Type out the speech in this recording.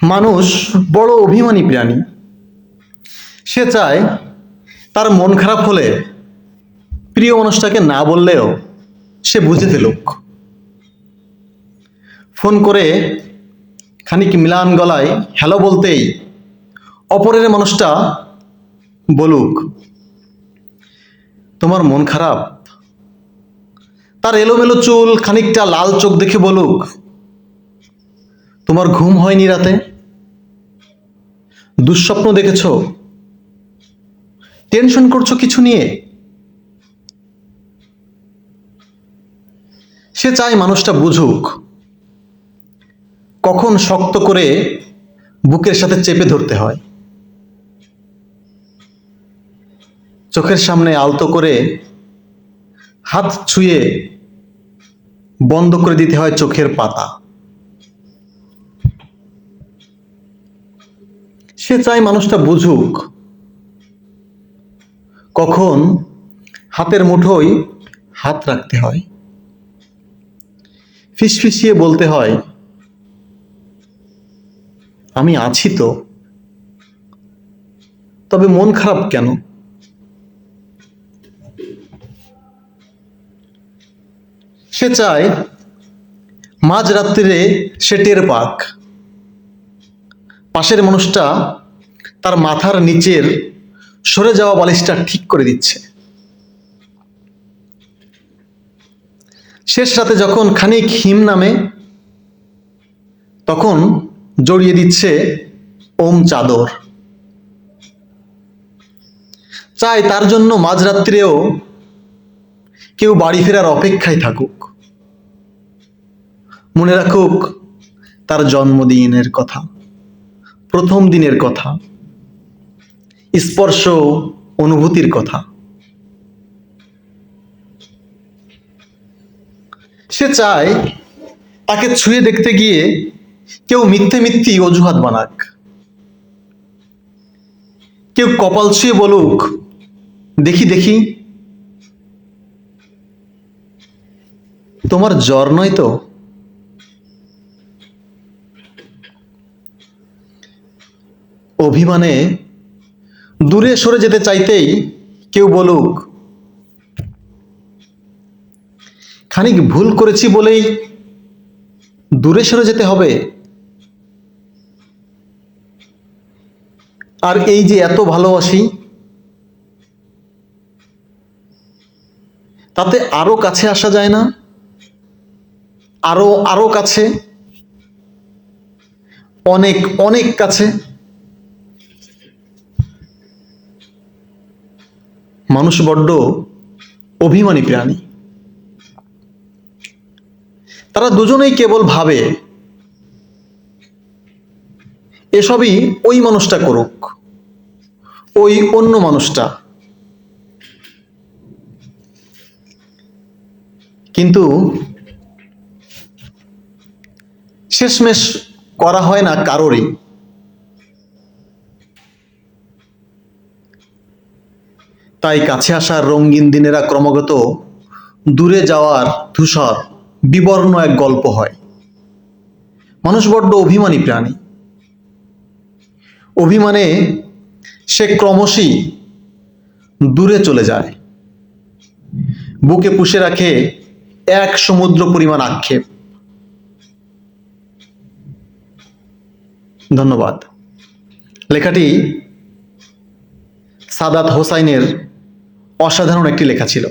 মানুষ বড় অভিমানী প্রাণী। সে চায় তার মন খারাপ হলে প্রিয় মানুষটাকে না বললেও সে বুঝে ফেলুক ফোন করে খানিক মিলান গলায় হ্যালো বলতেই অপরের মানুষটা বলুক, তোমার মন খারাপ? তার এলোমেলো চুল খানিকটা লাল চোখ দেখে বলুক তোমার ঘুম হয়নি রাতে? দুঃস্বপ্ন দেখেছ? টেনশন করছ কিছু নিয়ে? সে চায় মানুষটা বুঝুক। কখন শক্ত করে বুকের সাথে চেপে ধরতে হয়। চোখের সামনে আলতো করে হাত ছুঁয়ে বন্ধ করে দিতে হয় চোখের পাতা। সে চায় মানুষটা বুঝুক। কখন হাতের মুঠোয় হাত রাখতে হয়। ফিসফিসিয়ে বলতে হয়, আমি আছি তো, তবে মন খারাপ কেন? সে চায় মাঝ রাত্রিরে সে টের পাক। পাশের মানুষটা তার মাথার নিচের সরে যাওয়া বালিশটা ঠিক করে দিচ্ছে। শেষ রাতে যখন খানিক হিম নামে, তখন জড়িয়ে দিচ্ছে ওম চাদর। চাই তার জন্য মাঝরাত্রিরেও কেউ বাড়ি ফেরার অপেক্ষায় থাকুক। মনে রাখুক, তার জন্মদিনের কথা। প্রথম দিনের কথা, স্পর্শ অনুভূতির কথা। সে চায় তাকে ছুঁয়ে দেখতে গিয়ে কেউ মিথ্যে মিথ্যি অজুহাত বানাক। কেউ কপাল ছুঁয়ে বলুক, দেখি দেখি। তোমার জ্বর নয় তো? অভিমানে দূরে সরে যেতে চাইতেই কেউ বলুক, খানিক ভুল করেছি বলেই দূরে সরে যেতে হবে। আর এই যে এত ভালোবাসি, তাতে আরও কাছে আসা যায় না, আরও আরও কাছে, অনেক অনেক কাছে। মানুষ বড্ড অভিমানী প্রাণী। তারা দুজনেই কেবল ভাবে, এসবই ওই মানুষটা করুক, ওই অন্য মানুষটা। কিন্তু শেষমেশ করা হয় না কারোরই। তাই কাছে আসার রঙিন দিনেরা ক্রমাগত দূরে যাওয়ার ধূসর, বিবর্ণ এক গল্প হয়। মানুষ বড্ড অভিমানী প্রাণী। অভিমানে সে ক্রমশই দূরে চলে যায়। বুকে পুষে রাখে এক সমুদ্র পরিমাণ আক্ষেপ। ধন্যবাদ। লেখাটি সাদাত হোসাইনের অসাধারণ একটি লেখা ছিল।